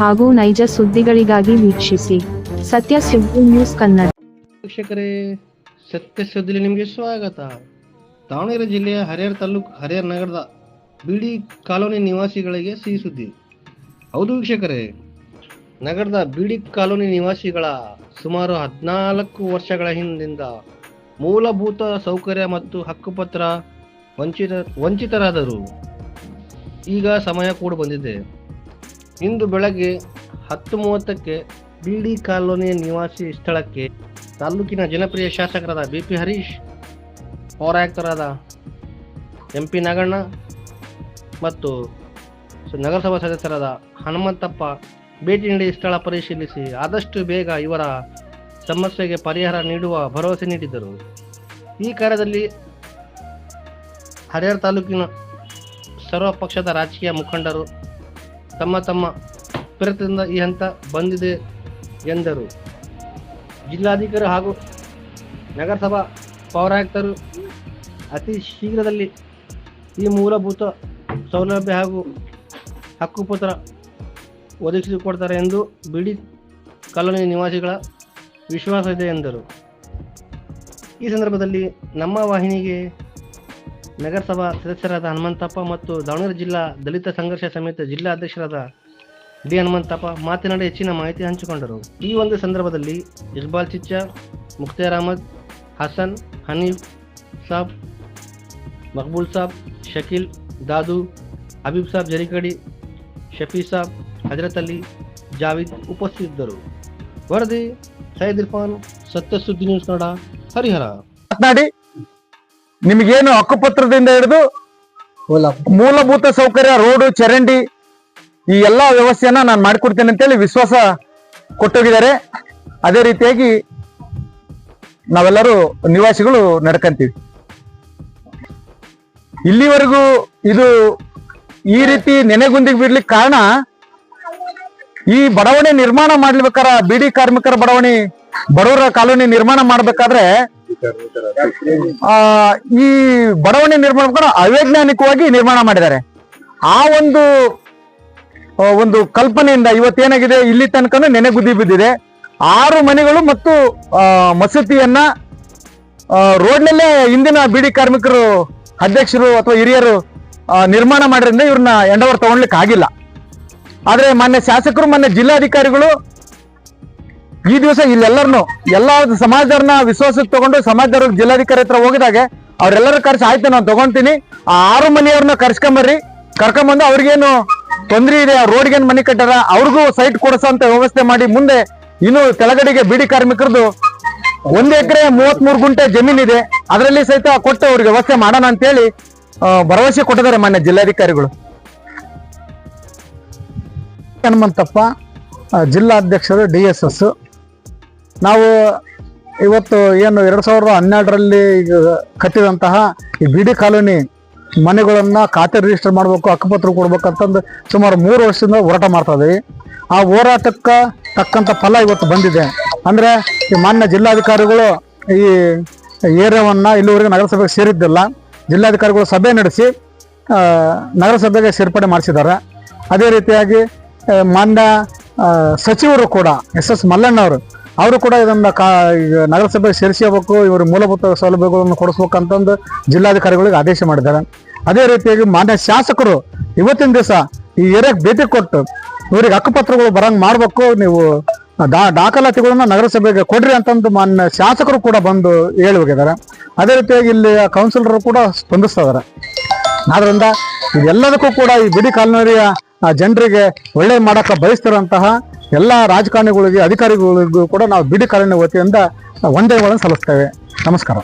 ಹಾಗೂ ನೈಜ ಸುದ್ದಿಗಳಿಗಾಗಿ ವೀಕ್ಷಿಸಿ. ಸತ್ಯ ಸುದ್ದಿ ನ್ಯೂಸ್ ಕನ್ನಡ. ವೀಕ್ಷಕರೇ, ಸತ್ಯ ಸುದ್ದಿಲಿ ನಿಮಗೆ ಸ್ವಾಗತ. ದಾವಣಗೆರೆ ಜಿಲ್ಲೆಯ ಹರಿಹರ ತಾಲೂಕು ಹರಿಹರ ನಗರದ ಬಿಡಿ ಕಾಲೋನಿ ನಿವಾಸಿಗಳಿಗೆ ಸಿಹಿ ಸುದ್ದಿ. ಹೌದು ವೀಕ್ಷಕರೇ, ನಗರದ ಬಿಡಿ ಕಾಲೋನಿ ನಿವಾಸಿಗಳ ಸುಮಾರು ಹದಿನಾಲ್ಕು ವರ್ಷಗಳ ಹಿಂದಿಂದ ಮೂಲಭೂತ ಸೌಕರ್ಯ ಮತ್ತು ಹಕ್ಕುಪತ್ರ ವಂಚಿತ, ವಂಚಿತರಾದರು. ಈಗ ಸಮಯ ಕೂಡ ಬಂದಿದೆ. ಇಂದು ಬೆಳಗ್ಗೆ ಹತ್ತು ಮೂವತ್ತಕ್ಕೆ ಬಿಡಿ ಕಾಲೋನಿಯ ನಿವಾಸಿ ಸ್ಥಳಕ್ಕೆ ತಾಲೂಕಿನ ಜನಪ್ರಿಯ ಶಾಸಕರಾದ ಬಿ ಪಿ ಹರೀಶ್, ಪೌರಾಯುಕ್ತರಾದ ಎಂ ಪಿ ನಾಗಣ್ಣ ಮತ್ತು ನಗರಸಭಾ ಸದಸ್ಯರಾದ ಹನುಮಂತಪ್ಪ ಭೇಟಿ ನೀಡಿ ಸ್ಥಳ ಪರಿಶೀಲಿಸಿ ಆದಷ್ಟು ಬೇಗ ಇವರ ಸಮಸ್ಯೆಗೆ ಪರಿಹಾರ ನೀಡುವ ಭರವಸೆ ನೀಡಿದರು ಈ ಕಾರ್ಯದಲ್ಲಿ ಹರಿಹರ ತಾಲೂಕಿನ ಸರ್ವ ಪಕ್ಷದ ರಾಜಕೀಯ ಮುಖಂಡರು ತಮ್ಮ ತಮ್ಮ ಪ್ರಯತ್ನದಿಂದ ಈ ಹಂತ ಬಂದಿದೆ ಎಂದರು. ಜಿಲ್ಲಾಧಿಕಾರಿ ಹಾಗೂ ನಗರಸಭಾ ಪೌರಾಯುಕ್ತರು ಅತಿ ಶೀಘ್ರದಲ್ಲಿ ಈ ಮೂಲಭೂತ ಸೌಲಭ್ಯ ಹಾಗೂ ಹಕ್ಕುಪತ್ರ ಒದಗಿಸಿಕೊಡ್ತಾರೆ ಎಂದು ಬಿಡಿ ಕಾಲೋನಿ ನಿವಾಸಿಗಳ ವಿಶ್ವಾಸ ಇದೆ ಎಂದರು. ಈ ಸಂದರ್ಭದಲ್ಲಿ ನಮ್ಮ ವಾಹಿನಿಗೆ ನಗರಸಭಾ ಸದಸ್ಯರಾದ ಹನುಮಂತಪ್ಪ ಮತ್ತು ದಾವಣಗೆರೆ ಜಿಲ್ಲಾ ದಲಿತ ಸಂಘರ್ಷ ಸಮಿತಿ ಜಿಲ್ಲಾ ಅಧ್ಯಕ್ಷರಾದ ಡಿ ಹನುಮಂತಪ್ಪ ಮಾತನಾಡಿ ಹೆಚ್ಚಿನ ಮಾಹಿತಿ ಹಂಚಿಕೊಂಡರು. ಈ ಒಂದು ಸಂದರ್ಭದಲ್ಲಿ ಇಕ್ಬಾಲ್ ಚಿಚ್ಚ ಮುಖ್ತಾರ್ ಅಹಮದ್, ಹಸನ್, ಹನೀಫ್ ಸಾಬ್, ಮಕ್ಬೂಲ್ ಸಾಬ್, ಶಕೀಲ್, ದಾದು ಹಬೀಬ್ ಸಾಬ್ ಜರಿಕಡಿ, ಶಫಿ ಸಾಬ್, ಹಜರತ್ ಅಲಿ, ಜಾವಿದ್ ಉಪಸ್ಥಿತರಿದ್ದರು. ವರದಿ, ಸೈಯದ್ ಇರ್ಫಾನ್ ಸತ್ಯ ಸುದ್ದಿ ನ್ಯೂಸ್ ಕನ್ನಡ ಹರಿಹರ. ನಿಮಗೇನು ಹಕ್ಕುಪತ್ರದಿಂದ ಹಿಡಿದು ಮೂಲಭೂತ ಸೌಕರ್ಯ ರೋಡು ಚರಂಡಿ ಈ ಎಲ್ಲಾ ವ್ಯವಸ್ಥೆಯನ್ನ ನಾನು ಮಾಡಿಕೊಡ್ತೇನೆ ಅಂತೇಳಿ ವಿಶ್ವಾಸ ಕೊಟ್ಟೋಗಿದ್ದಾರೆ. ಅದೇ ರೀತಿಯಾಗಿ ನಾವೆಲ್ಲರೂ ನಿವಾಸಿಗಳು ನಡ್ಕಂತೀವಿ. ಇಲ್ಲಿವರೆಗೂ ಇದು ಈ ರೀತಿ ನೆನೆಗುಂದಿಗೆ ಬಿಡ್ಲಿಕ್ಕೆ ಕಾರಣ ಈ ಬಡಾವಣೆ ನಿರ್ಮಾಣ ಮಾಡ್ಲಿಬೇಕಾರ ಬಿಡಿ ಕಾರ್ಮಿಕರ ಬಡಾವಣೆ ಬಡವರ ಕಾಲೋನಿ ನಿರ್ಮಾಣ ಮಾಡ್ಬೇಕಾದ್ರೆ ಆ, ಈ ಬಡವಣೆ ನಿರ್ಮಾಣ ಕೂಡ ಅವೈಜ್ಞಾನಿಕವಾಗಿ ನಿರ್ಮಾಣ ಮಾಡಿದ್ದಾರೆ. ಆ ಒಂದು ಒಂದು ಕಲ್ಪನೆಯಿಂದ ಇವತ್ತೇನಾಗಿದೆ ಇಲ್ಲಿ ತನಕ ನೆನೆಗುದಿ ಬಿದ್ದಿದೆ. ಆರು ಮನೆಗಳು ಮತ್ತು ಮಸೂತಿಯನ್ನ ರೋಡ್ನಲ್ಲೇ ಇಂದಿನ ಬಿಡಿ ಕಾರ್ಮಿಕರು, ಅಧ್ಯಕ್ಷರು ಅಥವಾ ಹಿರಿಯರು ನಿರ್ಮಾಣ ಮಾಡಿದ್ರಿಂದ ಇವ್ರನ್ನ ಎಂಡವರ್ ತಗೊಳ್ಲಿಕ್ಕೆ ಆಗಿಲ್ಲ ಆದ್ರೆ ಮಾನ್ಯ ಶಾಸಕರು, ಮಾನ್ಯ ಜಿಲ್ಲಾಧಿಕಾರಿಗಳು ಈ ದಿವಸ ಇಲ್ಲೆಲ್ಲರನ್ನು ಎಲ್ಲ ಸಮಾಜದವ್ರನ್ನ ವಿಶ್ವಾಸಕ್ಕೆ ತಗೊಂಡು ಸಮಾಜದವ್ರ ಜಿಲ್ಲಾಧಿಕಾರಿ ಹತ್ರ ಹೋಗಿದಾಗ, ಅವ್ರೆಲ್ಲರ ಕರ್ಸಿ, ಆಯ್ತು ನಾನು ತಗೊಂತೀನಿ. ಆ ಆರು ಮನೆಯವ್ರನ್ನ ಕರ್ಸ್ಕೊಂಬರ್ರಿ. ಕರ್ಕೊಂಬಂದು ಅವ್ರಿಗೇನು ತೊಂದರೆ ಇದೆ, ರೋಡ್ಗೇನು ಮನೆ ಕಟ್ಟಾರ ಅವ್ರಿಗೂ ಸೈಟ್ ಕೊಡಿಸೋಂತ ವ್ಯವಸ್ಥೆ ಮಾಡಿ ಮುಂದೆ ಇನ್ನು ಕೆಳಗಡೆಗೆ ಬಿಡಿ ಕಾರ್ಮಿಕರದು ಒಂದ್ ಎಕರೆ ಮೂವತ್ತ್ ಮೂರು ಗುಂಟೆ ಜಮೀನಿದೆ ಅದರಲ್ಲಿ ಸಹಿತ ಕೊಟ್ಟು ಅವ್ರಿಗೆ ವ್ಯವಸ್ಥೆ ಮಾಡೋಣ ಅಂತೇಳಿ ಭರವಸೆ ಕೊಟ್ಟಿದ್ದಾರೆ ಮಾನ್ಯ ಜಿಲ್ಲಾಧಿಕಾರಿಗಳು. ಹನುಮಂತಪ್ಪ ಜಿಲ್ಲಾಧ್ಯಕ್ಷರು ಡಿ ಎಸ್ ಎಸ್. ನಾವು ಇವತ್ತು ಏನು ಎರಡು ಸಾವಿರದ ಹನ್ನೆರಡರಲ್ಲಿ ಈಗ ಕಟ್ಟಿದಂತಹ ಈ ಬಿಡಿ ಕಾಲೋನಿ ಮನೆಗಳನ್ನು ಖಾತೆ ರಿಜಿಸ್ಟರ್ ಮಾಡಬೇಕು, ಹಕ್ಕುಪತ್ರ ಕೊಡ್ಬೇಕಂತಂದು ಸುಮಾರು ಮೂರು ವರ್ಷದಿಂದ ಹೋರಾಟ ಮಾಡ್ತಾ ಇದ್ದೀವಿ ಆ ಹೋರಾಟಕ್ಕೆ ತಕ್ಕಂಥ ಫಲ ಇವತ್ತು ಬಂದಿದೆ. ಅಂದರೆ ಈ ಮಾನ್ಯ ಜಿಲ್ಲಾಧಿಕಾರಿಗಳು ಈ ಏರಿಯಾವನ್ನು ಇಲ್ಲಿವರೆಗೆ ನಗರಸಭೆಗೆ ಸೇರಿದ್ದಿಲ್ಲ. ಜಿಲ್ಲಾಧಿಕಾರಿಗಳು ಸಭೆ ನಡೆಸಿ ನಗರಸಭೆಗೆ ಸೇರ್ಪಡೆ ಮಾಡಿಸಿದ್ದಾರೆ. ಅದೇ ರೀತಿಯಾಗಿ ಮಾನ್ಯ ಸಚಿವರು ಕೂಡ ಎಸ್ ಎಸ್ ಮಲ್ಲಣ್ಣವರು ಅವರು ಕೂಡ ಇದನ್ನ ಕಾ ಈಗ ನಗರಸಭೆಗೆ ಸೇರಿಸಬೇಕು ಇವರು ಮೂಲಭೂತ ಸೌಲಭ್ಯಗಳನ್ನು ಕೊಡಿಸ್ಬೇಕಂತಂದು ಜಿಲ್ಲಾಧಿಕಾರಿಗಳಿಗೆ ಆದೇಶ ಮಾಡಿದ್ದಾರೆ. ಅದೇ ರೀತಿಯಾಗಿ ಮಾನ್ಯ ಶಾಸಕರು ಇವತ್ತಿನ ದಿವಸ ಈ ಏರಿಯಾಗೆ ಭೇಟಿ ಕೊಟ್ಟು ಇವರಿಗೆ ಹಕ್ಕುಪತ್ರಗಳು ಬರಂಗ್ ಮಾಡಬೇಕು, ನೀವು ದಾ ದಾಖಲಾತಿಗಳನ್ನ ನಗರಸಭೆಗೆ ಕೊಡ್ರಿ ಅಂತಂದು ಮಾನ್ಯ ಶಾಸಕರು ಕೂಡ ಬಂದು ಹೇಳಿ ಹೋಗಿದ್ದಾರೆ ಅದೇ ರೀತಿಯಾಗಿ ಇಲ್ಲಿ ಕೌನ್ಸಿಲರ್ ಕೂಡ ಸ್ಪಂದಿಸ್ತಾ ಇದಾರೆ ಆದ್ರಿಂದ ಇದೆಲ್ಲದಕ್ಕೂ ಕೂಡ ಈ ಬಿಡಿ ಕಾಲೋನಿಯ ಜನರಿಗೆ ಒಳ್ಳೆ ಮಾಡಕ್ಕೆ ಬಯಸ್ತಿರೋಂತಹ ಎಲ್ಲ ರಾಜಕಾರಣಿಗಳಿಗೆ ಅಧಿಕಾರಿಗಳಿಗೂ ಕೂಡ ನಾವು ಬಿಡಿ ಕಾರಣ ವತಿಯಿಂದ ವಂದನೆಗಳನ್ನು ಸಲ್ಲಿಸ್ತೇವೆ. ನಮಸ್ಕಾರ.